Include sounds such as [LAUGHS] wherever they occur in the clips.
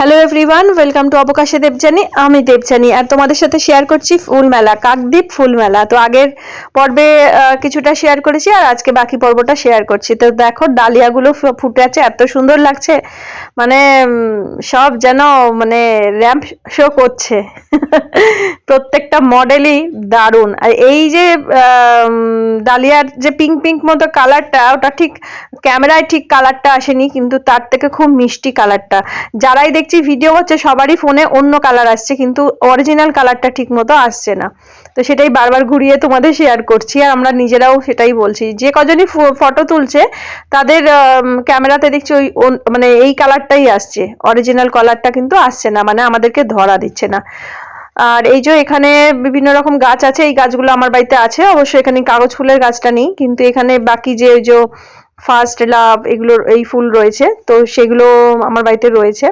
Hello everyone welcome to অবকাশে দেবজানি আমি দেবজানি আর তোমাদের সাথে শেয়ার করছি ফুল মেলা, কাকদ্বীপ ফুল মেলা। তো আগের পর্বে কিছুটা শেয়ার করেছি আর আজকে বাকি পর্বটা শেয়ার করছি। তো দেখো, ডালিয়াগুলো ফুটে আছে, এত সুন্দর লাগছে। মানে সব যেন মানে র্যাম্প শো করছে। [LAUGHS] প্রত্যেকটা মডেলই দারুণ। আর এই যে ডালিয়ার যে পিঙ্ক পিঙ্ক মতো কালারটা ওটা ঠিক ক্যামেরায় ঠিক কালারটা আসেনি, কিন্তু তার থেকে খুব মিষ্টি কালারটা যারাই দেখছি ভিডিও করছে সবারই ফোনে অন্য কালার আসছে, কিন্তু অরিজিনাল কালারটা ঠিক মতো আসছে না। তো সেটাই বারবার ঘুরিয়ে তোমাদের শেয়ার করছি, আর আমরা নিজেরাও সেটাই বলছি। যে কজনই ফটো তুলছে, তাদের ক্যামেরাতে দেখছি ওই মানে এই কালারটাই আসছে। অরিজিনাল কালারটা কিন্তু আসছে না মানে আমাদেরকে ধরা দিচ্ছে না। আর এই যে এখানে বিভিন্ন রকম গাছ আছে, এই গাছগুলো আমার বাড়িতে আছে অবশ্যই এখানে কাগজ ফুলের গাছটা নেই, কিন্তু এখানে বাকি যে যে ফার্স্ট লাভ এগুলোর এই ফুল রয়েছে, তো সেগুলো আমার বাড়িতে রয়েছে।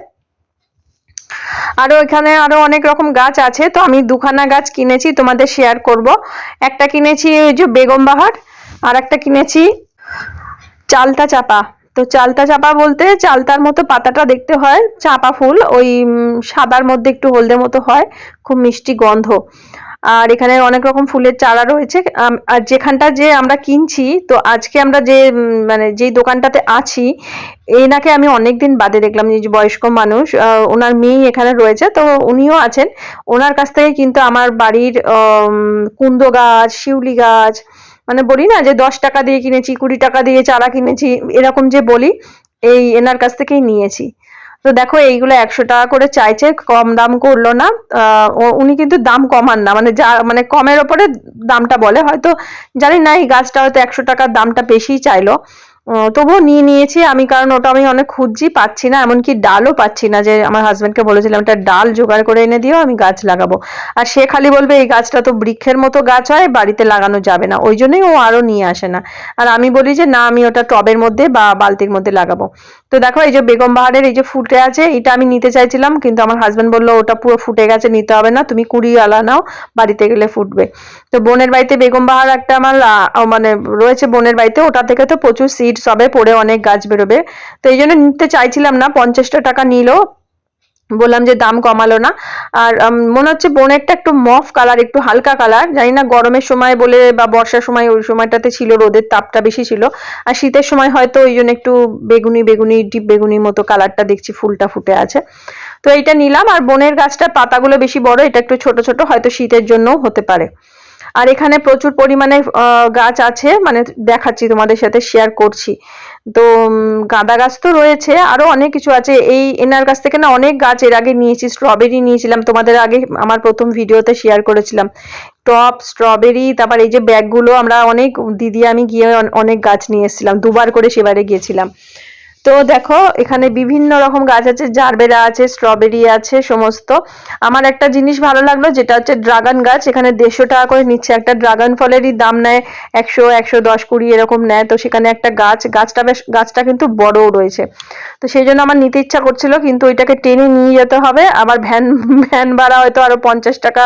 আরও এখানে আরও অনেক রকম গাছ আছে, তো আমি দুখানা গাছ কিনেছি, তোমাদের শেয়ার করব। একটা কিনেছি ওই যে বেগম বাহার, আর একটা কিনেছি চালতা চাপা। তো চালতা চাপা বলতে চালতার মতো পাতাটা দেখতে হয়, চাপা ফুল, ওই সাদার মধ্যে একটু হলদে মতো হয়, খুব মিষ্টি গন্ধ। আর এখানে অনেক রকম ফুলের চারা রয়েছে। আর যেখানটা যে আমরা কিনছি, তো আজকে আমরা যে মানে যেই দোকানটাতে আছি, এনাকে আমি অনেকদিন বাদে দেখলাম যে বয়স্ক মানুষ ওনার মেয়ে এখানে রয়েছে, তো উনিও আছেন। ওনার কাছ থেকে কিন্তু আমার বাড়ির কুন্দ গাছ, শিউলি গাছ মানে বলি না যে দশ টাকা দিয়ে কিনেছি, কুড়ি টাকা দিয়ে চারা কিনেছি, এরকম যে বলি, এই এনার কাছ থেকেই নিয়েছি। তো দেখো, এইগুলো একশো টাকা করে চাইছে, কম দাম করল না। উনি কিন্তু দাম কমান না। মানে যা মানে কমের ওপরে দামটা বলে। হয়তো, জানি না, এই গাছটা হয়তো একশো টাকার দামটা বেশিই চাইলো। তবুও নিয়ে নিয়েছি। আমি কারণ ওটা আমি অনেক খুঁজছি, পাচ্ছি না। এমনকি ডালও পাচ্ছি না যে আমার হাজবেন্ডকে বলেছিলাম একটা ডাল জোগাড় করে এনে দিও, আমি গাছ লাগাবো। আর সে খালি বলবে, এই গাছটা তো বৃক্ষের মতো গাছ হয়, বাড়িতে লাগানো যাবে না। ওই জন্যই ও আরও নিয়ে আসে না। আর আমি বলি যে, না, আমি ওটা টবের মধ্যে বা বালতির মধ্যে লাগাবো। তো দেখো, এই যে বেগম বাহারের এই যে ফুটে আছে, এটা আমি নিতে চাইছিলাম, কিন্তু আমার হাজবেন্ড বলল, ওটা পুরো ফুটে গেছে, নিতে হবে না, তুমি কুড়ি আলা নাও, বাড়িতে গেলে ফুটবে। তো বোনের বাড়িতে বেগম বাহার একটা আমার মানে রয়েছে বোনের বাড়িতে, ওটা থেকে তো প্রচুর সিড সবে পড়ে অনেক গাছ বেরোবে। তো এই জন্য নিতে চাইছিলাম না, পঞ্চাশটা টাকা নিল। বললাম যে দাম কমালো না। আর মনে হচ্ছে বোনেরটা একটু মফ কালার একটু হালকা কালার জানি না গরমের সময় বলে বা বর্ষার সময় ওই সময়টাতে ছিল, রোদের তাপটা বেশি ছিল। আর শীতের সময় হয়তো ওই জন্য একটু বেগুনি বেগুনি, ডিপ বেগুনি মতো কালারটা দেখছি ফুলটা ফুটে আছে। তো এইটা নিলাম। আর বোনের গাছটার পাতাগুলো বেশি বড়, এটা একটু ছোট ছোট, হয়তো শীতের জন্যও হতে পারে। আর এখানে প্রচুর পরিমাণে গাছ আছে মানে দেখাচ্ছি তোমাদের সাথে শেয়ার করছি। তো গাঁদা গাছ তো রয়েছে, আরও অনেক কিছু আছে। এই এনার কাছ থেকে না অনেক গাছ এর আগে নিয়েছি স্ট্রবেরি নিয়েছিলাম। তোমাদের আগে আমার প্রথম ভিডিওতে শেয়ার করেছিলাম। টপ স্ট্রবেরি তারপর এই যে ব্যাগগুলো আমরা অনেক, দিদি আমি গিয়ে অনেক গাছ নিয়ে এসেছিলাম। দুবার করে সেবারে গিয়েছিলাম। তো দেখো, এখানে বিভিন্ন রকম গাছ আছে, জারবেরা আছে, স্ট্রবেরি আছে, সমস্ত। আমার একটা জিনিস ভালো লাগল, যেটা হচ্ছে ড্রাগন গাছ। এখানে দেড়শো টাকা করে নিচ্ছে। একটা ড্রাগন ফলেরই দাম নেয় একশো একশো দশ, কুড়ি এরকম নেয়। তো সেখানে একটা গাছ, গাছটা বেশ, গাছটা কিন্তু বড়ও রয়েছে। তো সেই জন্য আমার নিতে ইচ্ছা করছিল, কিন্তু ওইটাকে টেনে নিয়ে যেতে হবে। আবার ভ্যান ভ্যান ভাড়া হয়তো আরও পঞ্চাশ টাকা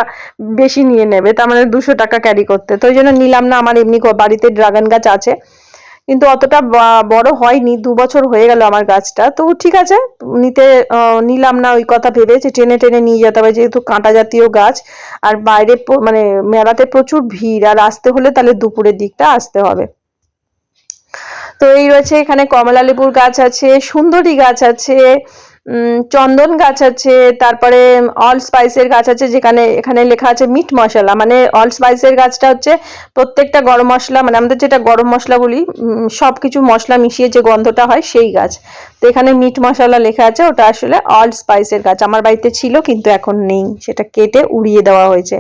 বেশি নিয়ে নেবে। তার মানে দুশো টাকা ক্যারি করতে। তো ওই জন্য নিলাম না, আমার এমনি বাড়িতে ড্রাগন গাছ আছে। কিন্তু অতটা বড় হয়নি, দু বছর হয়ে গেল আমার গাছটা। তো ঠিক আছে, নিতে নিলাম না ওই কথা ভেবে যে টেনে টেনে নিয়ে যেতে হবে, যেহেতু কাঁটা জাতীয় গাছ। আর বাইরে মানে মেলাতে প্রচুর ভিড়, আর আসতে হলে তাহলে দুপুরের দিকটা আসতে হবে। তো এই রয়েছে এখানে কমলালেবুর গাছ আছে, সুন্দরী গাছ আছে চন্দন গাছ আছে, তারপরে অল স্পাইসের গাছ আছে, যেখানে, এখানে লেখা আছে মিট মশলা। মানে অল স্পাইসের গাছটা হচ্ছে প্রত্যেকটা গরম মশলা মানে আমাদের যেটা গরম মশলা বলি সব কিছু মশলা মিশিয়ে যে গন্ধটা হয় সেই গাছ। তো এখানে মিট মশলা লেখা আছে, ওটা আসলে অল স্পাইসের গাছ। আমার বাড়িতে ছিল, কিন্তু এখন নেই। সেটা কেটে উড়িয়ে দেওয়া হয়েছে।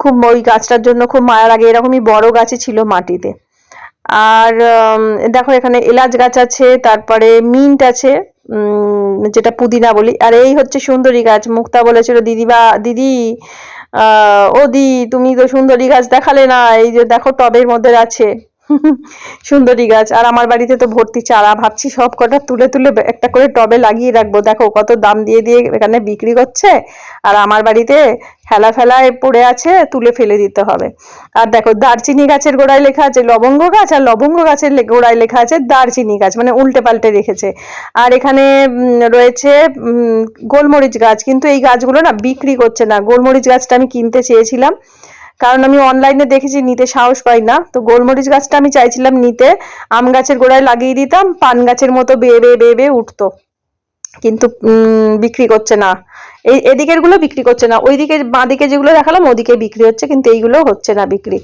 খুব ওই গাছটার জন্য খুব মায়া লাগে এরকমই বড় গাছই ছিল মাটিতে। আর দেখো এখানে এলাচ গাছ আছে, তারপরে মিন্ট আছে। যেটা পুদিনা বলি। আর এই হচ্ছে সুন্দরী গাছ। মুক্তা বলেছিল, দিদি বা, দিদি ও দি, তুমি তো সুন্দরী গাছ দেখালে না। এই যে দেখো টবের মধ্যে আছে। সুন্দরী গাছ। আর আমার বাড়িতে তো ভর্তি চারা। ভাবছি সব কটা তুলে তুলে একটা করে টবে লাগিয়ে রাখব। দেখো কত দাম দিয়ে দিয়ে এখানে বিক্রি করছে। আর আমার বাড়িতে ফেলা ফেলায় পড়ে আছে, তুলে ফেলে দিতে হবে। আর দেখো দারচিনি গাছের গোড়ায় লেখা আছে লবঙ্গ গাছ, আর লবঙ্গ গাছের গোড়ায় লেখা আছে দারচিনি গাছ মানে উল্টে পাল্টে রেখেছে। আর এখানে রয়েছে গোলমরিচ গাছ। কিন্তু এই গাছগুলো না বিক্রি করছে না। গোলমরিচ গাছটা আমি কিনতে চেয়েছিলাম। কারণ আমি অনলাইনে দেখেছি, নিতে সাহস পাই না। তো গোলমরিচ গাছটা আমি চাইছিলাম নিতে। আম গাছের গোড়ায় লাগিয়ে দিতাম, পান গাছের মতো বেয়ে বেয়ে বেয়ে বেয়ে উঠতো। কিন্তু বিক্রি করছে না। এই এদিকেরগুলো বিক্রি করছে না। ওই ওইদিকে, বাঁদিকে যেগুলো দেখালাম, ওদিকে বিক্রি হচ্ছে, কিন্তু এইগুলো হচ্ছে না বিক্রি।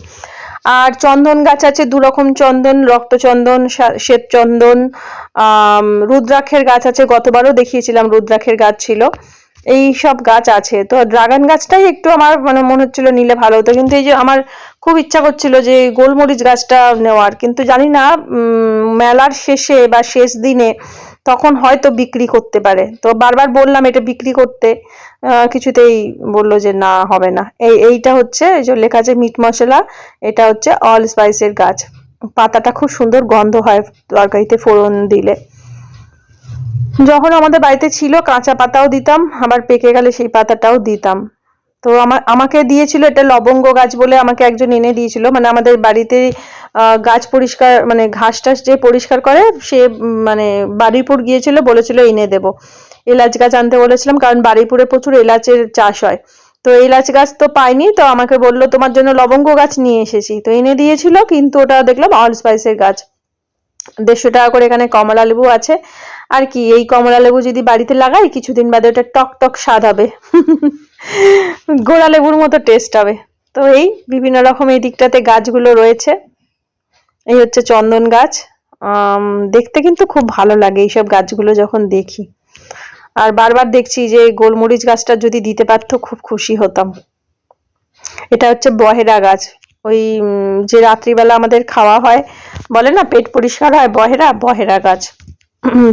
আর চন্দন গাছ আছে দু রকম চন্দন, রক্তচন্দন শ্বেত চন্দন রুদ্রাক্ষের গাছ আছে, গতবারও দেখিয়েছিলাম, রুদ্রাক্ষের গাছ ছিল। এই সব গাছ আছে। তো ড্রাগন গাছটাই একটু আমার মানে মনে হচ্ছিল নিলে ভালো হতো। কিন্তু এই যে আমার খুব ইচ্ছা করছিল যে গোলমরিচ গাছটা নেওয়ার। কিন্তু জানি না মেলার শেষে বা শেষ দিনে তখন হয়তো বিক্রি করতে পারে। তো বারবার বললাম এটা বিক্রি করতে। কিছুতেই বলল যে না, হবে না। এই, এইটা হচ্ছে, এই যে লেখা আছে মিট মশলা, এটা হচ্ছে অল স্পাইসের গাছ। পাতাটা খুব সুন্দর গন্ধ হয় তরকারিতে ফোড়ন দিলে। যখন আমাদের বাড়িতে ছিল, কাঁচা পাতাও দিতাম, আবার পেকে গেলে সেই পাতাটাও দিতাম। তো আমার আমাকে দিয়েছিল এটা লবঙ্গ গাছ বলে আমাকে একজন এনে দিয়েছিল। মানে আমাদের বাড়িতে গাছ পরিষ্কার মানে ঘাস টাস যে পরিষ্কার করে, সে মানে বারুইপুর গিয়েছিল, বলেছিল এনে দেব। এলাচ গাছ আনতে বলেছিলাম, কারণ বারুইপুরে প্রচুর এলাচের চাষ হয়। তো এলাচ গাছ তো পাইনি, তো আমাকে বলল, তোমার জন্য লবঙ্গ গাছ নিয়ে এসেছি। তো এনে দিয়েছিল, কিন্তু ওটা দেখলাম, অল স্পাইসের গাছ। দেড়শো টাকা করে এখানে কমলা লেবু আছে। আর কি, এই কমলা লেবু যদি বাড়িতে লাগাই, কিছুদিন বাদে ওটা টক টক স্বাদ হবে। গোড়া লেবুর মতো টেস্ট হবে। তো এই বিভিন্ন রকম এই দিকটাতে গাছগুলো রয়েছে। এই হচ্ছে চন্দন গাছ। দেখতে কিন্তু খুব ভালো লাগে এইসব গাছগুলো যখন দেখি। আর বারবার দেখছি যে গোলমরিচ গাছটা যদি দিতে পারতো, খুব খুশি হতাম। এটা হচ্ছে বহেরা গাছ। ওই যে রাত্রিবেলা আমাদের খাওয়া হয়, বলে না, পেট পরিষ্কার হয়, বহেরা বহেরা গাছ।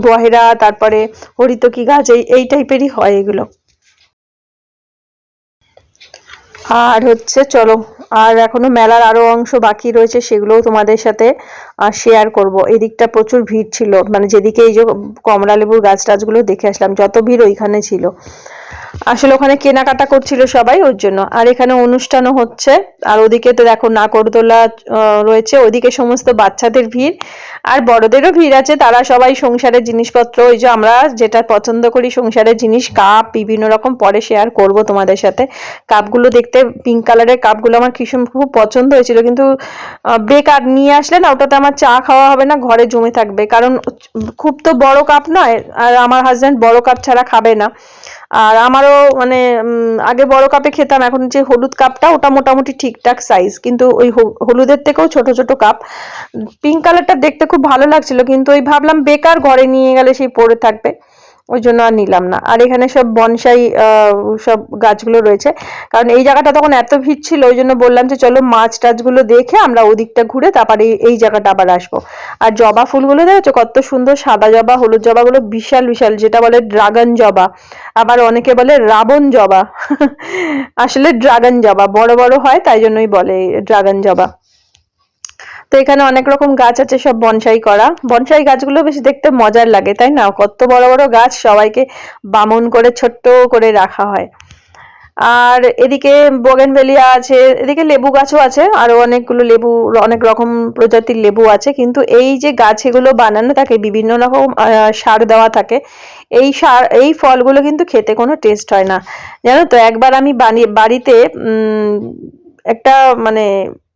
বহেরা, তারপরে হরিতকি গাছ, এই এই টাইপেরই হয় এগুলো। আর হচ্ছে, চলো, আর এখনও মেলার আরও অংশ বাকি রয়েছে, সেগুলোও তোমাদের সাথে শেয়ার করব। এদিকটা প্রচুর ভিড় ছিল মানে যেদিকে এই যে কমলা লেবুর গাছ টাছগুলো দেখে আসলাম, যত ভিড় ওইখানে ছিল। আসলে ওখানে কেনাকাটা করছিল সবাই ওর জন্য। আর এখানে অনুষ্ঠানও হচ্ছে। আর ওদিকে তো দেখো নাকরদোলা রয়েছে। ওদিকে সমস্ত বাচ্চাদের ভিড়। আর বড়দেরও ভিড় আছে। তারা সবাই সংসারের জিনিসপত্র, ওই যে আমরা যেটা পছন্দ করি সংসারের জিনিস, কাপ, বিভিন্ন রকম পরে শেয়ার করব তোমাদের সাথে। কাপগুলো দেখতে পিঙ্ক কালারের কাপগুলো আমার ভীষণ খুব পছন্দ হয়েছিল। কিন্তু বেকার নিয়ে আসলে না, ওটাতে আমার চা খাওয়া হবে না, ঘরে জমে থাকবে। কারণ খুব তো বড় কাপ নয়। আর আমার হাজব্যান্ড বড় কাপ ছাড়া খাবে না। আর আমারও মানে আগে বড় কাপে খেতাম, এখন যে হলুদ কাপটা ওটা মোটামুটি ঠিকঠাক সাইজ কিন্তু ওই হলুদের থেকেও ছোট ছোট কাপ পিঙ্ক কালারটা দেখতে খুব ভালো লাগছিল, কিন্তু ওই ভাবলাম বেকার ঘরে নিয়ে গেলে সেই পরে থাকবে। ওই জন্য আর নিলাম না। আর এখানে সব বনসাই সব গাছগুলো রয়েছে। কারণ এই জায়গাটা তখন এত ভিড় ছিল, ওই জন্য বললাম যে চলো মাছ টাছগুলো দেখে আমরা ওদিকটা ঘুরে তারপরে এই- জায়গাটা আবার আসব। আর জবা ফুলগুলো দেখেছ? কত সুন্দর সাদা জবা, হলুদ জবাগুলো বিশাল বিশাল, যেটা বলে ড্রাগন জবা। আবার অনেকে বলে রাবণ জবা। [LAUGHS] আসলে ড্রাগন জবা, বড় বড় হয়, তাই জন্যই বলে ড্রাগন জবা। তো এখানে অনেক রকম গাছ আছে, সব বনসাই করা। বনসাই গাছগুলো বেশি দেখতে মজার লাগে, তাই না? কত বড় বড় গাছ সবাইকে বামন করে, ছোট্ট করে রাখা হয়। আর এদিকে বোগেনভেলিয়া আছে, এদিকে লেবু গাছও আছে, আরও অনেকগুলো লেবু, অনেক রকম প্রজাতির লেবু আছে। কিন্তু এই যে গাছ এগুলো বানানো থাকে, বিভিন্ন রকম সার দেওয়া থাকে, এই সার, এই ফলগুলো কিন্তু খেতে কোনো টেস্ট হয় না। জানো তো, একবার আমি বাড়িতে একটা মানে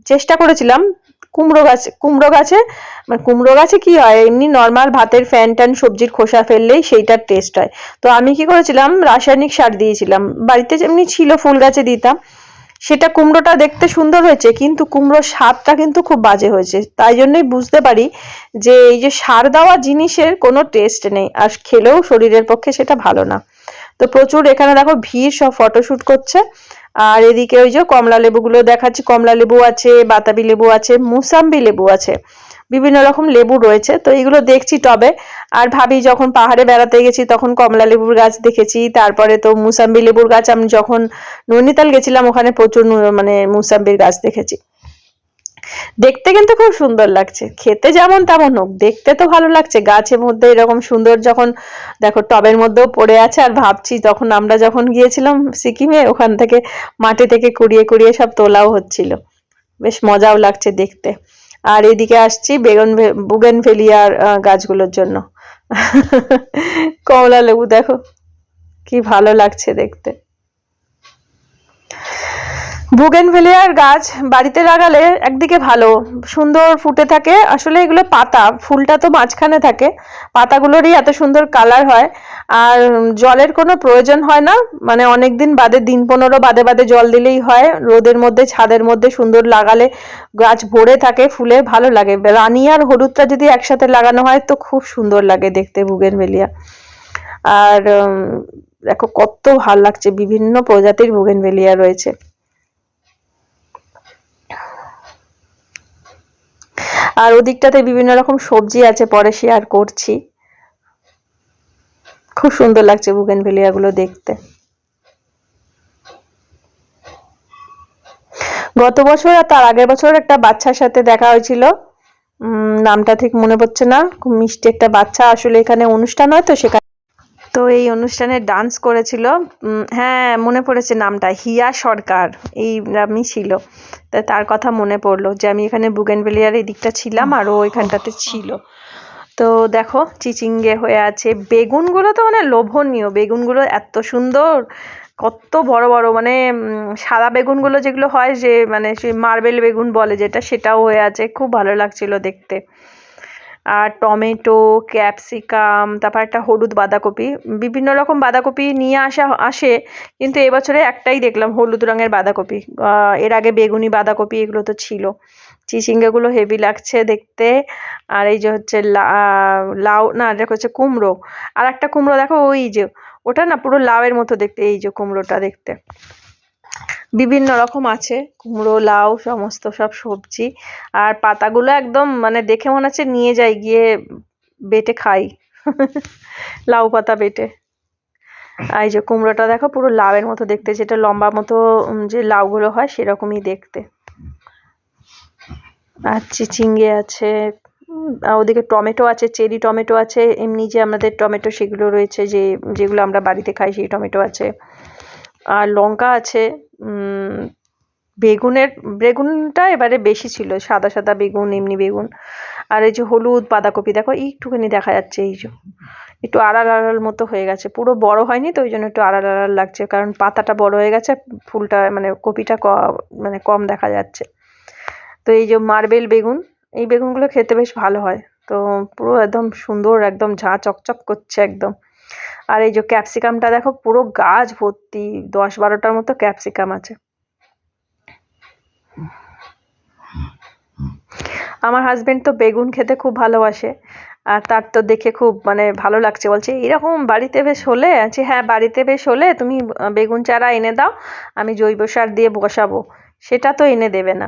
চেষ্টা করেছিলাম কুমড়ো গাছ, কুমড়ো গাছে? মানে কুমড়ো গাছে কি হয়? এমনি নর্মাল ভাতের ফ্যান ট্যান সবজির খোসা ফেললেই সেইটার টেস্ট হয়। তো আমি কি করেছিলাম? রাসায়নিক সার দিয়েছিলাম। বাড়িতে যেমনি ছিল ফুল গাছে দিতাম, সেটা কুমড়োটা দেখতে সুন্দর হয়েছে, কিন্তু কুমড়োর স্বাদটা কিন্তু খুব বাজে হয়েছে। তাই জন্যই বুঝতে পারি যে এই যে সার দেওয়া জিনিসের কোনো টেস্ট নেই, আর খেলেও শরীরের পক্ষে সেটা ভালো না। তো প্রচুর এখানে দেখো ভিড় সব ফটোশুট করছে। আর এদিকে ওই যে কমলা লেবুগুলো দেখাচ্ছি, কমলা লেবু আছে, বাতাবি লেবু আছে, মুসাম্বি লেবু আছে। বিভিন্ন রকম লেবু রয়েছে, তো এগুলো দেখছি টবে। আর ভাবি যখন পাহাড়ে বেড়াতে গেছি তখন কমলা লেবুর গাছ দেখেছি, তারপরে তো মুসাম্বি লেবুর গাছ, আমি যখন নৈনিতাল গেছিলাম ওখানে প্রচুর মানে মুসাম্বির গাছ দেখেছি। দেখতে কিন্তু খুব সুন্দর লাগছে। খেতে যেমন তেমন হোক, দেখতে তো ভালো লাগছে। গাছের মধ্যে এরকম সুন্দর যখন দেখো টবের মধ্যেও পড়ে আছে, আর ভাবছি তখন আমরা যখন গিয়েছিলাম সিকিমে, ওখান থেকে মাটি থেকে কুড়িয়ে কুড়িয়ে সব তোলাও হচ্ছিল। বেশ মজাও লাগছে দেখতে। আর এদিকে আসছি বেগুন বুগেন ভেলিয়ার গাছগুলোর জন্য। কমলা লেবু দেখো, কি ভালো লাগছে দেখতে। বুগেনভেলিয়ার গাছ বাড়িতে লাগালে একদিকে ভালো, সুন্দর ফুটে থাকে। আসলে এগুলো পাতা, ফুলটা তো মাঝখানে থাকে। পাতাগুলোরই এত সুন্দর কালার হয়। আর জলের কোনো প্রয়োজন হয় না। মানে অনেক দিন বাদে, দিন পনেরো বাদে বাদে জল দিলেই হয়। রোদের মধ্যে, ছাদের মধ্যে সুন্দর লাগালে গাছ ভরে থাকে, ফুলে ভালো লাগে। রানী আর হলুদটা যদি একসাথে লাগানো হয় তো খুব সুন্দর লাগে দেখতে বুগেনভেলিয়া। আর দেখো কত ভালো লাগছে। বিভিন্ন প্রজাতির বুগেনভেলিয়া রয়েছে। আর ওদিকটাতে বিভিন্ন রকম সবজি আছে, পরে শেয়ার করছি। খুব সুন্দর লাগছে বুগেনভেলিয়াগুলো দেখতে। গত বছর আর তার আগের বছর একটা বাচ্চার সাথে দেখা হয়েছিল। নামটা ঠিক মনে পড়ছে না। খুব মিষ্টি একটা বাচ্চা। আসলে এখানে অনুষ্ঠান হয় তো, সেখানে তো এই অনুষ্ঠানে ডান্স করেছিল হ্যাঁ মনে পড়েছে নামটা, হিয়া সরকার, এই নামই ছিল। তা তার কথা মনে পড়ল যে আমি এখানে বুগেনভেলিয়ার এই দিকটা ছিলাম আর ও ওইখানটাতে ছিল। তো দেখো, চিচিঙ্গে হয়ে আছে। বেগুনগুলো তো মানে লোভনীয়, বেগুনগুলো এত সুন্দর, কত বড় বড় মানে সাদা বেগুনগুলো যেগুলো হয় যে মানে সে মার্বেল বেগুন বলে যেটা, সেটাও হয়ে আছে। খুব ভালো লাগছিল দেখতে। আর টমেটো, ক্যাপসিকাম, তারপর একটা হলুদ বাঁধাকপি, বিভিন্ন রকম বাঁধাকপি নিয়ে আসা, আসে, কিন্তু এবছরে একটাই দেখলাম হলুদ রঙের বাঁধাকপি। এর আগে বেগুনি বাঁধাকপি, এগুলো তো ছিল। চিচিঙ্গাগুলো হেভি লাগছে দেখতে। আর এই যে হচ্ছে লাউ, না, এটা হচ্ছে কুমড়ো। আর একটা কুমড়ো দেখো, ওই যে, ওটা না পুরো লাউয়ের মতো দেখতে, এই যে কুমড়োটা দেখতে। বিভিন্ন রকম আছে, কুমড়ো, লাউ, সমস্ত সব সবজি। আর পাতাগুলো একদম মানে দেখে মনে হচ্ছে নিয়ে যাই, গিয়ে বেটে খাই। লাউ পাতা বেটে। এই যে কুমড়োটা দেখো, পুরো লাউয়ের মতো দেখতে, যেটা লম্বা মতো যে লাউগুলো হয়, সেরকমই দেখতে। আর চিচিঙ্গে আছে ওদিকে টমেটো আছে, চেরি টমেটো আছে, এমনি যে আমাদের টমেটো সেগুলো রয়েছে, যে, যেগুলো আমরা বাড়িতে খাই, সেই টমেটো আছে। আর লঙ্কা আছে বেগুনের, বেগুনটা এবারে বেশি ছিল, সাদা সাদা বেগুন, এমনি বেগুন। আর এই যে হলুদ, বাঁধাকপি, দেখো, একটুখানি দেখা যাচ্ছে এই যে। একটু আড়াল আড়াল মতো হয়ে গেছে। পুরো বড় হয়নি তো, ওই জন্য একটু আড়াল আড়াল লাগছে, কারণ পাতাটা বড় হয়ে গেছে, ফুলটা মানে কপিটা ক মানে কম দেখা যাচ্ছে। তো এই যে মার্বেল বেগুন, এই বেগুনগুলো খেতে বেশ ভালো হয়। তো পুরো একদম সুন্দর, একদম ঝাঁ চকচক করছে একদম। আর এই যে ক্যাপসিকামটা দেখো, পুরো গাছ ভর্তি, দশ বারোটার মতো ক্যাপসিকাম আছে। আমার হাজবেন্ড তো বেগুন খেতে খুব ভালোবাসে, আর তার তো দেখে খুব মানে ভালো লাগছে। বলছে এরকম বাড়িতে বেশ হলে? আছে হ্যাঁ বাড়িতে বেশ হলে তুমি বেগুন চারা এনে দাও, আমি জৈব সার দিয়ে বসাবো। সেটা তো এনে দেবে না।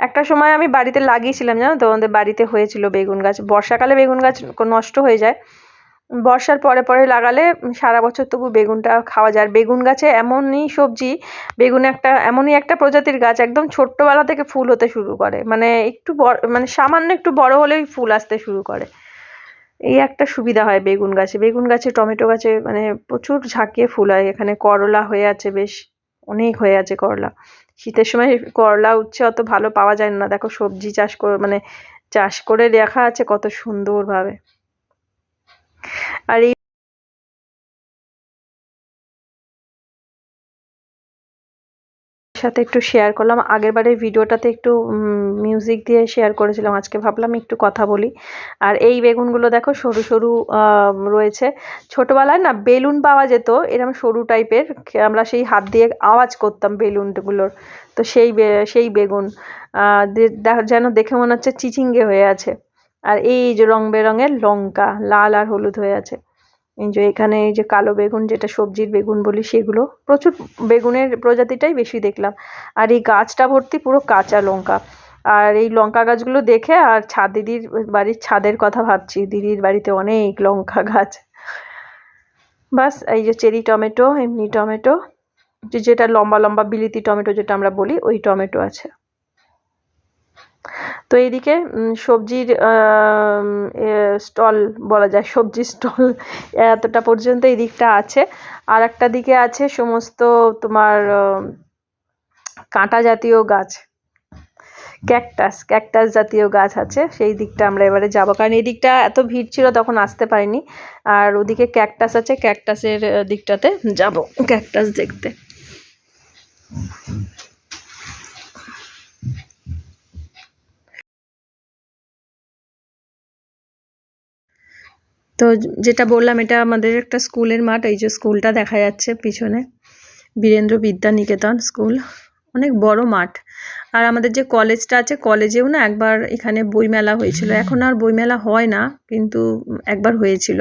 একটা সময় আমি বাড়িতে লাগিয়েছিলাম, জানো তো? আমাদের বাড়িতে হয়েছিল বেগুন গাছ। বর্ষাকালে বেগুন গাছ নষ্ট হয়ে যায়। বর্ষার পরে পরে লাগালে সারা বছর তবু বেগুনটা খাওয়া যায়। আর বেগুন গাছে এমনই সবজি, বেগুন একটা, এমনই একটা প্রজাতির গাছ একদম ছোট্টবেলা থেকে ফুল হতে শুরু করে। মানে একটু বড় মানে সামান্য একটু বড় হলেই ফুল আসতে শুরু করে। এই একটা সুবিধা হয় বেগুন গাছে। বেগুন গাছে, টমেটো গাছে মানে প্রচুর ঝাঁকিয়ে ফুল হয়। এখানে করলা হয়ে আছে বেশ, অনেক হয়ে আছে করলা। শীতের সময় করলা, উচ্ছে অত ভালো পাওয়া যায় না। দেখো সবজি চাষ করে মানে চাষ করে রাখা আছে কত সুন্দরভাবে। আর এই সাথে একটু শেয়ার করলাম। আগের বারের ভিডিওটাতে একটু মিউজিক দিয়ে শেয়ার করেছিলাম। আজকে ভাবলাম একটু কথা বলি। আর এই বেগুনগুলো দেখো, সরু সরু রয়েছে। ছোটোবেলায় না বেলুন পাওয়া যেত এরকম সরু টাইপের আমরা সেই হাত দিয়ে আওয়াজ করতাম বেলুনগুলোর। তো সেই সেই বেগুন যেন দেখে মনে হচ্ছে চিচিঙ্গে হয়ে আছে। আর এই যে রং বেরঙের লঙ্কা, লাল আর হলুদ হয়ে আছে। এই যে এখানে এই যে কালো বেগুন, যেটা সবজির বেগুন বলি, সেগুলো প্রচুর বেগুনের প্রজাতিটাই বেশি দেখলাম। আর এই গাছটা ভর্তি পুরো কাঁচা লঙ্কা। আর এই লঙ্কা গাছগুলো দেখে আর ছাদ দিদির বাড়ির ছাদের কথা ভাবছি। দিদির বাড়িতে অনেক লঙ্কা গাছ। বাস, এই যে চেরি টমেটো, এমনি টমেটো যেটা লম্বা লম্বা বিলিতি টমেটো যেটা আমরা বলি, ওই টমেটো আছে। তো এইদিকে সবজির স্টল বলা যায় সবজির স্টল [LAUGHS] এতটা পর্যন্ত এই দিকটা আছে। আর একটা দিকে আছে সমস্ত তোমার কাঁটা জাতীয় গাছ। ক্যাকটাস ক্যাকটাস জাতীয় গাছ আছে, সেই দিকটা আমরা এবারে যাব। কারণ এই দিকটা এত ভিড় ছিল, তখন আসতে পারিনি। আর ওদিকে ক্যাকটাস আছে, ক্যাকটাসের দিকটাতে যাব, ক্যাকটাস দেখতে। তো যেটা বললাম, এটা আমাদের একটা স্কুলের মাঠ, এই যে স্কুলটা দেখা যাচ্ছে পিছনে, বীরেন্দ্র বিদ্যা নিকেতন স্কুল, অনেক বড় মাঠ। আর আমাদের যে কলেজটা আছে, কলেজেও না একবার এখানে বইমেলা হয়েছিল। এখন আর বইমেলা হয় না, কিন্তু একবার হয়েছিল।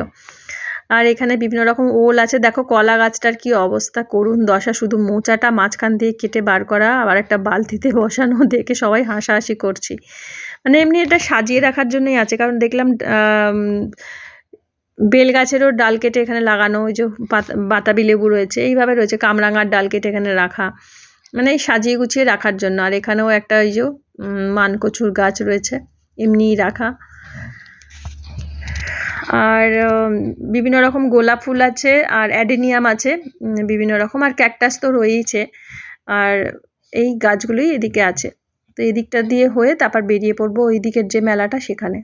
আর এখানে বিভিন্ন রকম ওল আছে। দেখো, কলা গাছটার কি অবস্থা, করুন দশা, শুধু মোচাটা মাঝখান দিয়ে কেটে বার করা, আবার একটা বালতিতে বসানো, দেখে সবাই হাসাহাসি করছি। মানে এমনি এটা সাজিয়ে রাখার জন্যই আছে, কারণ দেখলাম বেল গাছেরও ডাল কেটে এখানে লাগানো, ওই যে বাতাবি লেবু রয়েছে, এইভাবে রয়েছে, কামরাঙার ডাল কেটে এখানে রাখা। মানে সাজিয়ে গুছিয়ে রাখার জন্য, আর এখানেও একটা ওই যে মানকচুর গাছ রয়েছে, এমনিই রাখা। আর বিভিন্ন রকম গোলাপ ফুল আছে, আর অ্যাডেনিয়াম আছে বিভিন্ন রকম, আর ক্যাকটাস তো রয়েইছে, আর এই গাছগুলোই এদিকে আছে। তো এদিকটা দিয়ে হয়ে তারপর বেরিয়ে পড়ব ওই দিকের যে মেলাটা সেখানে।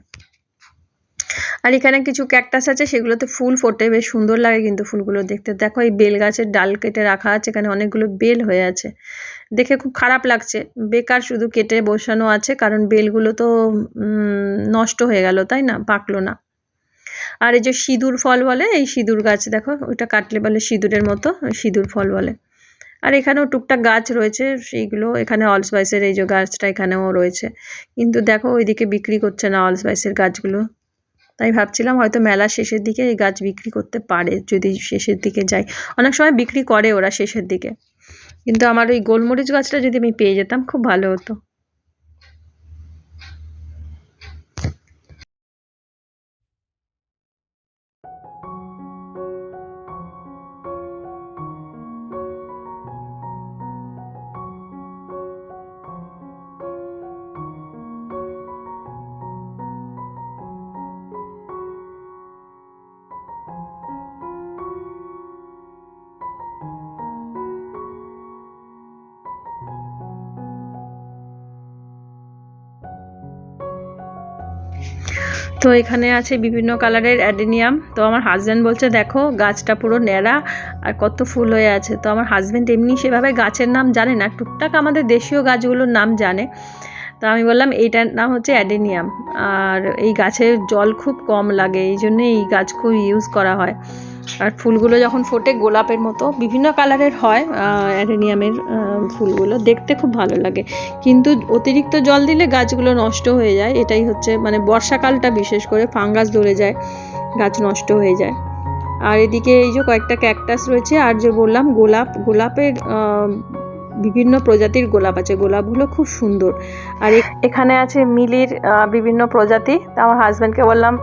আর এখানে কিছু ক্যাকটাস আছে, সেগুলোতে ফুল ফোটে, বেশ সুন্দর লাগে কিন্তু ফুলগুলো দেখতে। দেখো, এই বেল গাছের ডাল কেটে রাখা আছে, এখানে অনেকগুলো বেল হয়ে আছে। দেখে খুব খারাপ লাগছে। বেকার শুধু কেটে বসানো আছে, কারণ বেলগুলো তো নষ্ট হয়ে গেল, তাই না? পাকলো না। আর এই যে সিঁদুর ফল বলে, এই সিঁদুর গাছ, দেখো, ওইটা কাটলে বলে সিঁদুরের মতো সিঁদুর ফল বলে। আর এখানেও টুকটাক গাছ রয়েছে, সেইগুলো, এখানে অলস্পাইসের এই যে গাছটা এখানেও রয়েছে। কিন্তু দেখো, ওইদিকে বিক্রি করছে না অলস্পাইসের গাছগুলো। তাই ভাবছিলাম হয়তো মেলা শেষের দিকে এই গাছ বিক্রি করতে পারে, যদি শেষের দিকে যাই। অনেক সময় বিক্রি করে ওরা শেষের দিকে। কিন্তু আমার ওই গোলমরিচ গাছটা যদি আমি পেয়ে যেতাম খুব ভালো হতো। তো এখানে আছে বিভিন্ন কালারের অ্যাডেনিয়াম। তো আমার হাজব্যান্ড বলছে, দেখো, গাছটা পুরো ন্যাড়া আর কত ফুল হয়ে আছে। তো আমার হাজব্যান্ড এমনি সেভাবে গাছের নাম জানে না, টুকটাক আমাদের দেশীয় গাছগুলোর নাম জানে। তো আমি বললাম, এইটার নাম হচ্ছে অ্যাডেনিয়াম। আর এই গাছের জল খুব কম লাগে এই জন্যে এই গাছ খুব ইউজ করা হয়। আর ফুলগুলো যখন ফোটে গোলাপের মতো, বিভিন্ন কালারের হয় অ্যারেনিয়ামের ফুলগুলো। দেখতে খুব ভালো লাগে। কিন্তু অতিরিক্ত জল দিলে গাছগুলো নষ্ট হয়ে যায়। এটাই হচ্ছে মানে বর্ষাকালটা বিশেষ করে ফাঙ্গাস ধরে যায়, গাছ নষ্ট হয়ে যায়। আর এদিকে এই যে কয়েকটা ক্যাকটাস রয়েছে, আর যে বললাম, গোলাপ, গোলাপের বিভিন্ন প্রজাতির গোলাপ আছে। গোলাপগুলো খুব সুন্দর। আর এখানে আছে মিলির বিভিন্ন প্রজাতি। তা আমার হাজব্যান্ডকে বললাম,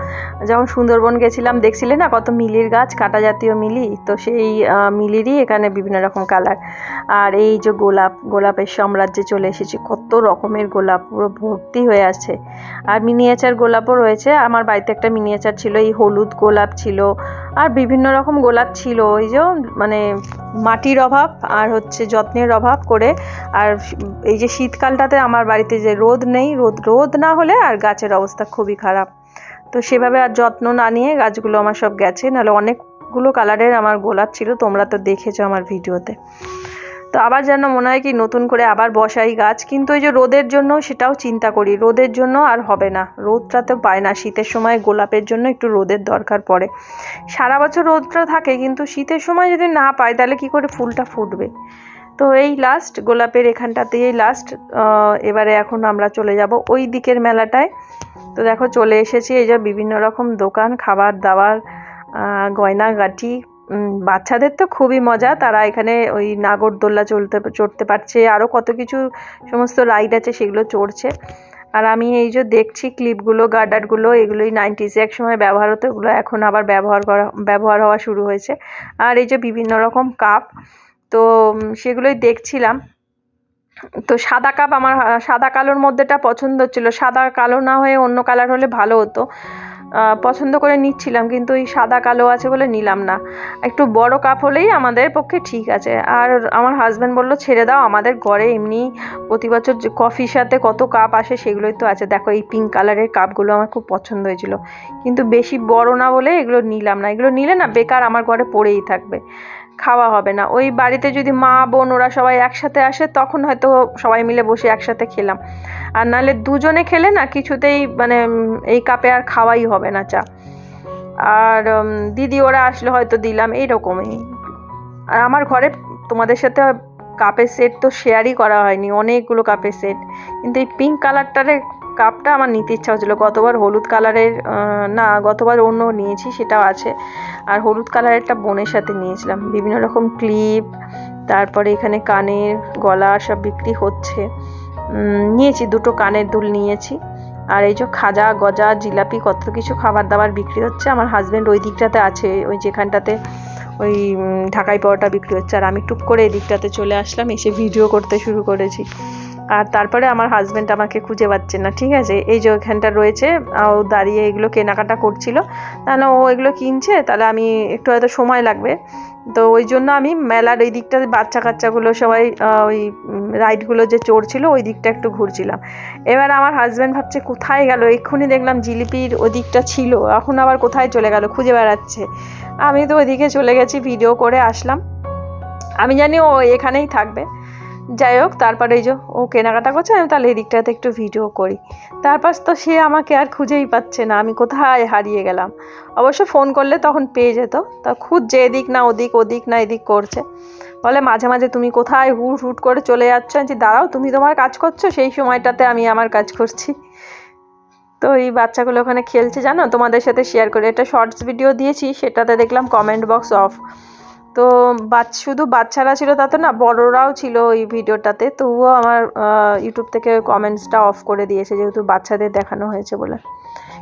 যখন সুন্দরবন গেছিলাম, দেখছিলে না কত মিলির গাছ? কাটা জাতীয় মিলি? তো সেই মিলিরই এখানে বিভিন্ন রকম কালার আর এই যে গোলাপ, গোলাপের সাম্রাজ্যে চলে এসেছি। কত রকমের গোলাপ, পুরো ভর্তি হয়ে আছে। আর মিনিয়েচার গোলাপও রয়েছে। আমার বাড়িতে একটা মিনিয়েচার ছিল, এই হলুদ গোলাপ ছিল। আর বিভিন্ন রকম গোলাপ ছিল। ওই যে মানে মাটির অভাব আর হচ্ছে যত্নের অভাব করে আর এই যে শীতকালটাতে আমার বাড়িতে যে রোদ নেই, রোদ রোদ না হলে আর গাছের অবস্থা খুবই খারাপ। তো সেভাবে আর যত্ন না নিয়ে গাছগুলো আমার সব গেছে, নাহলে অনেকগুলো কালারের আমার গোলাপ ছিল, তোমরা তো দেখেছ আমার ভিডিওতে। তো আবার যেন মনে হয় কি নতুন করে আবার বসাই গাছ, কিন্তু ওই যে রোদের জন্য সেটাও চিন্তা করি। রোদের জন্য আর হবে না। রোদটা তো পায় না। শীতের সময় গোলাপের জন্য একটু রোদের দরকার পড়ে। সারা বছর রোদটা থাকে, কিন্তু শীতের সময় যদি না পায় তাহলে কি করে ফুলটা ফুটবে? তো এই লাস্ট গোলাপের এখানটাতেই লাস্ট এবারে এখন আমরা চলে যাব ওই দিকের মেলাটায়। তো দেখো চলে এসেছি, এই যে বিভিন্ন রকম দোকান, খাবার দাবার গয়নাগাটি বাচ্চাদের তো খুবই মজা। তারা এখানে ওই নাগরদোল্লা চলতে, চড়তে পারছে আরও কত কিছু সমস্ত রাইড আছে সেগুলো চড়ছে। আর আমি এই যে দেখছি ক্লিপগুলো গার্ডারগুলো এগুলোই নাইনটিসে এক সময় ব্যবহার হতো, এগুলো এখন আবার ব্যবহার করা, ব্যবহার হওয়া শুরু হয়েছে। আর এই যে বিভিন্ন রকম কাপ তো সেগুলোই দেখছিলাম। তো সাদা কাপ আমার, সাদা কালোর মধ্যেটা পছন্দ ছিল সাদা কালো না হয়ে অন্য কালার হলে ভালো হতো। পছন্দ করে নিচ্ছিলাম, কিন্তু ওই সাদা কালো আছে বলে নিলাম না। একটু বড় কাপ হলেই আমাদের পক্ষে ঠিক আছে। আর আমার হাজব্যান্ড বলল, ছেড়ে দাও, আমাদের ঘরে এমনি প্রতি বছর কফির সাথে কত কাপ আসে, সেগুলোই তো আছে। দেখো, এই পিঙ্ক কালারের কাপগুলো আমার খুব পছন্দ হয়েছিল। কিন্তু বেশি বড় না বলে এগুলো নিলাম না। এগুলো নিলে না, বেকার আমার ঘরে পড়েই থাকবে। খাওয়া হবে না। ওই বাড়িতে যদি মা, বোন ওরা সবাই একসাথে আসে, তখন হয়তো সবাই মিলে বসে একসাথে খেলাম। আর নাহলে দুজনে খেলে না, কিছুতেই মানে এই কাপে আর খাওয়াই হবে না চা। আর দিদি ওরা আসলে হয়তো দিলাম, এইরকমই। আর আমার ঘরে তোমাদের সাথে কাপের সেট তো শেয়ারই করা হয়নি, অনেকগুলো কাপের সেট। কিন্তু এই পিঙ্ক কালারটারে কাপটা আমার নিতে ইচ্ছা হচ্ছিল গতবার হলুদ কালারের না, গতবার অন্য নিয়েছি, সেটাও আছে। আর হলুদ কালারেরটা বোনের সাথে নিয়েছিলাম। বিভিন্ন রকম ক্লিপ, তারপরে এখানে কানের গলা সব বিক্রি হচ্ছে। নিয়েছি, দুটো কানের দুল নিয়েছি। আর এই যে খাজা, গজা, জিলাপি, কত কিছু খাবার দাবার বিক্রি হচ্ছে। আমার হাজব্যান্ড ওই দিকটাতে আছে, ওই যেখানটাতে, ওই ঢাকাই পরোটা বিক্রি হচ্ছে। আর আমি টুক করে এই দিকটাতে চলে আসলাম, এসে ভিডিও করতে শুরু করেছি। আর তারপরে আমার হাজব্যান্ড আমাকে খুঁজে পাচ্ছে না, ঠিক আছে? এই যে ওইখানটা রয়েছে ও দাঁড়িয়ে এগুলো কেনাকাটা করছিল। তাহলে ও এগুলো কিনছে, তাহলে আমি একটু হয়তো সময় লাগবে। তো ওই জন্য আমি মেলার ওই দিকটা, বাচ্চা কাচ্চাগুলো সবাই ওই রাইডগুলো যে চড়ছিল, ওই দিকটা একটু ঘুরছিলাম। এবার আমার হাজব্যান্ড ভাবছে, কোথায় গেল? এক্ষুনি দেখলাম জিলিপির ওই দিকটা ছিল, এখন আবার কোথায় চলে গেল? খুঁজে বেড়াচ্ছে। আমি তো ওইদিকে চলে গেছি ভিডিও করে আসলাম। আমি জানি ও এখানেই থাকবে। যাই হোক তারপরে এই যে ও কেনাকাটা করছে আমি তাহলে এদিকটাতে একটু ভিডিও করি। তারপর তো সে আমাকে আর খুঁজেই পাচ্ছে না আমি কোথায় হারিয়ে গেলাম। অবশ্য ফোন করলে তখন পেয়ে যেত তা খুঁজছে এদিক না ওদিক ওদিক না এদিক করছে। বলে মাঝে মাঝে তুমি কোথায় হুট হুট করে চলে যাচ্ছ? বলছি, দাঁড়াও তুমি তোমার কাজ করছ সেই সময়টাতে আমি আমার কাজ করছি। তো এই বাচ্চাগুলো ওখানে খেলছে জানো? তোমাদের সাথে শেয়ার করে এটা শর্টস ভিডিও দিয়েছি সেটাতে দেখলাম কমেন্ট বক্স অফ তো বাচ, শুধু বাচ্চারা ছিল তা তো না, বড়রাও ছিল ওই ভিডিওটাতে, তবুও আমার ইউটিউব থেকে কমেন্টসটা অফ করে দিয়েছে যেহেতু বাচ্চাদের দেখানো হয়েছে বলে।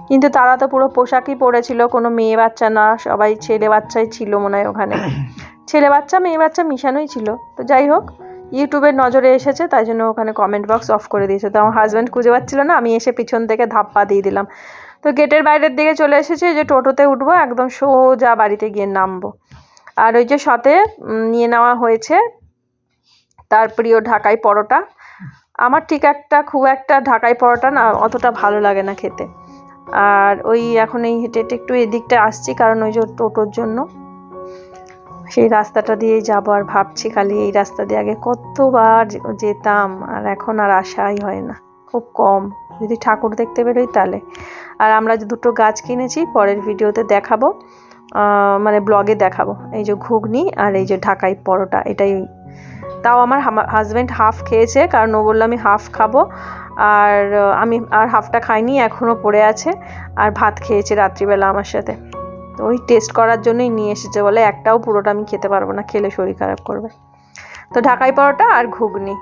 কিন্তু তারা তো পুরো পোশাকই পরেছিল, কোনো মেয়ে বাচ্চা না, সবাই ছেলে বাচ্চাই ছিল মনে হয় ওখানে। ছেলে বাচ্চা, মেয়ে বাচ্চা মিশানোই ছিল। তো যাই হোক ইউটিউবের নজরে এসেছে, তাই জন্য ওখানে কমেন্ট বক্স অফ করে দিয়েছে। তো আমার হাজব্যান্ড খুঁজে পাচ্ছিল না, আমি এসে পিছন থেকে ধাপ্পা দিয়ে দিলাম। তো গেটের বাইরের দিকে চলে এসেছে, যে টোটোতে উঠবো, একদম সোজা বাড়িতে গিয়ে নামবো। আর ওই যে সাথে নিয়ে নেওয়া হয়েছে। তার প্রিয় ঢাকাই পরোটা। আমার ঠিক একটা, খুব একটা ঢাকাই পরোটা না অতটা ভালো লাগে না খেতে। আর ওই এখন এই হেঁটে হেঁটে একটু এদিকটা আসছি, কারণ ওই যে টোটোর জন্য। সেই রাস্তাটা দিয়েই যাব আর ভাবছি খালি এই রাস্তা দিয়ে আগে কতবার যেতাম, আর এখন আর আসাই হয় না। খুব কম। যদি ঠাকুর দেখতে বেরোই তাহলে। আর আমরা দুটো গাছ কিনেছি, পরের ভিডিওতে দেখাবো। মানে ব্লগে দেখাবো। এই যে ঘুগনি আর এই যে ঢাকাই পরোটা, এটাই। তাও আমার হাজব্যান্ড হাফ খেয়েছে, কারণ ও বলল আমি হাফ খাব। আর আমি আর হাফটা খাইনি এখনও পড়ে আছে। আর ভাত খেয়েছে রাত্রিবেলা আমার সাথে। তো ওই টেস্ট করার জন্যই নিয়ে এসেছে বলে, একটাও পুরোটা আমি খেতে পারব না, খেলে শরীর খারাপ করবে। তো ঢাকাই পরোটা আর ঘুগনি।